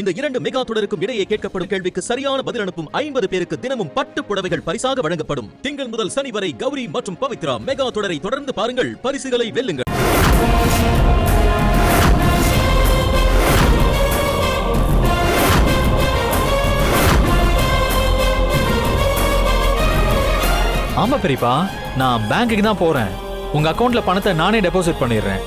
இந்த இரண்டு மெகா தொடருக்கும் இடையே கேட்கப்படும் கேள்விக்கு சரியான பதில் அனுப்பும் ஐம்பது பேருக்கு தினமும் பட்டு புடவைகள் பரிசாக வழங்கப்படும். திங்கள் முதல் சனி வரை கௌரி மற்றும் பவித்ரா மெகா தொடரை தொடர்ந்து பாருங்கள். பரிசுகளை வெல்லுங்கள். ஆமா பெரியப்பா நான் பேங்க்குக்கு தான் போறேன். உங்க அக்கவுண்ட்ல பணத்தை நானே டெபாசிட் பண்ணிடுறேன்.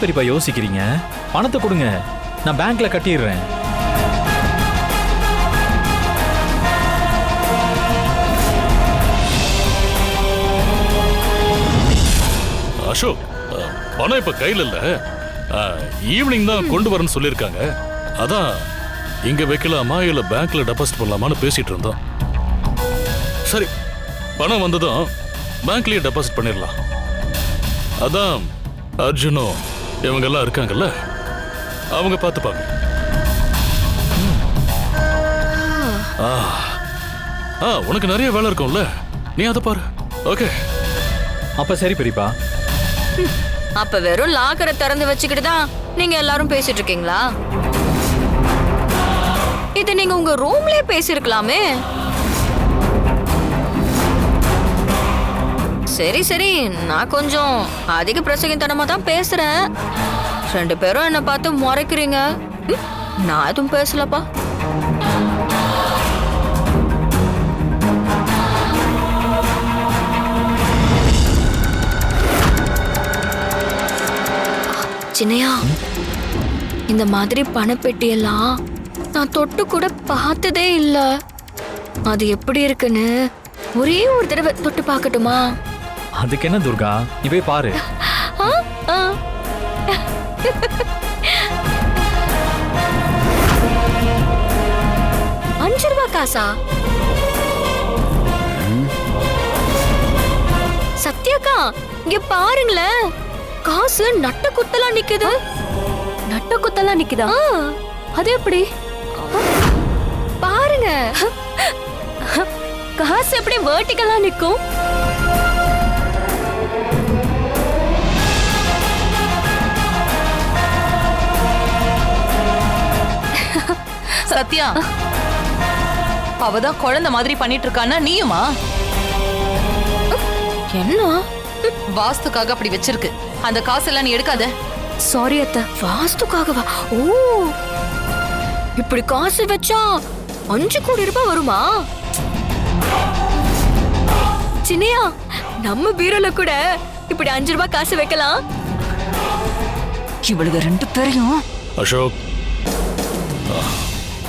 பெரியப்பா யோசிக்கிறீங்க? பணத்தை கொடுங்க. நான் பேங்க்ல கட்டிடுறேன். அசோக் பணம் இப்ப கையில இல்ல. ஈவினிங் தான் கொண்டு வரேன்னு சொல்லியிருக்காங்க. அதான் இங்க வைக்கலாமா இல்ல பேங்க்ல டெபாசிட் பண்ணலாமான்னு பேசிட்டு இருந்தோம். சரி பணம் வந்ததும் பேங்க்லயே டெபாசிட் பண்ணிடலாம். அதான் அர்ஜுனும் இவங்க எல்லாம் இருக்காங்கல்ல? அவங்க பார்த்துப்பாங்க. ஆ. ஆ உனக்கு நிறைய வேலை இருக்கும்ல. நீ அதை பாரு. ஓகே. அப்ப சரி பெரியப்பா அப்ப வெறும் லாக்கரை திறந்து வச்சுக்கிட்டு தான் நீங்க எல்லாரும் பேசிட்டு இருக்கீங்களா? இது நீங்க உங்க ரூம்லயே பேசிருக்கலாமே சரி சரி. நான் கொஞ்சம் அதிக பிரசங்கத்தனமா தான் பேசுகிறேன் ரெண்டு பேரும் என்னை பார்த்து முறைக்கிறீங்க. நான் எதுவும் பேசலப்பா. சின்னையா இந்த மாதிரி பணப்பெட்டியெல்லாம் நான் தொட்டு கூட பார்த்ததே இல்லை. அது எப்படி இருக்குன்னு ஒரே ஒரு தடவை தொட்டு பார்க்கட்டுமா? அதுக்கு என்ன துர்கா? நீ போய் பாரு. அஞ்சு ரூபா காசா? சத்யாக்கா இங்க பாருங்களேன். காசு நட்ட குத்தலா நிக்குது. நட்ட குத்தலா நிக்குதா? அது எப்படி? பாருங்க. காசு எப்படி வேர்ட்டிக்கலா நிக்கும்? சத்யா. அவதான் குழந்தை மாதிரி பண்ணிட்டு இருக்கான்னா நீயுமா? என்ன வாஸ்துக்காக அப்படி வச்சிருக்கு. அந்த காசெல்லாம் நீ எடுக்காத. சாரி அத்தை. வாஸ்துக்காகவா? ஓ. இப்படி காசு வச்சா அஞ்சு கோடி ரூபாய் வருமா? சின்னையா நம்ம பீரோல கூட இப்படி அஞ்சு ரூபாய் காசு வைக்கலாம். இவளுக ரெண்டு பேரையும் அசோக்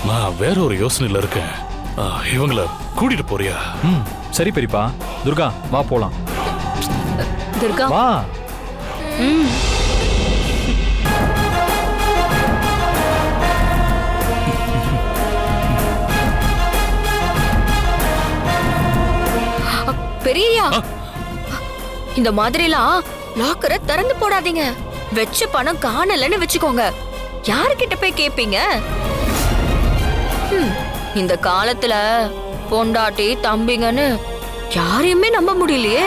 நான் வேற ஒரு யோசனையில இருக்கேன். ஆ, இவங்கள கூட்டிட்டு போறியா? ம் சரி பெரியப்பா. துர்கா வா போலாம். துர்கா? வா. பெரியயா இந்த மாதிரிலாம் லாக்கரை திறந்து போடாதீங்க. வச்ச பணம் காணலன்னு வச்சுக்கோங்க. யாருக்கிட்ட போய் கேப்பீங்க? இந்த காலத்துல பொண்டாட்டி தம்பிங்கன்னு யாரையுமே நம்ப முடியலையே.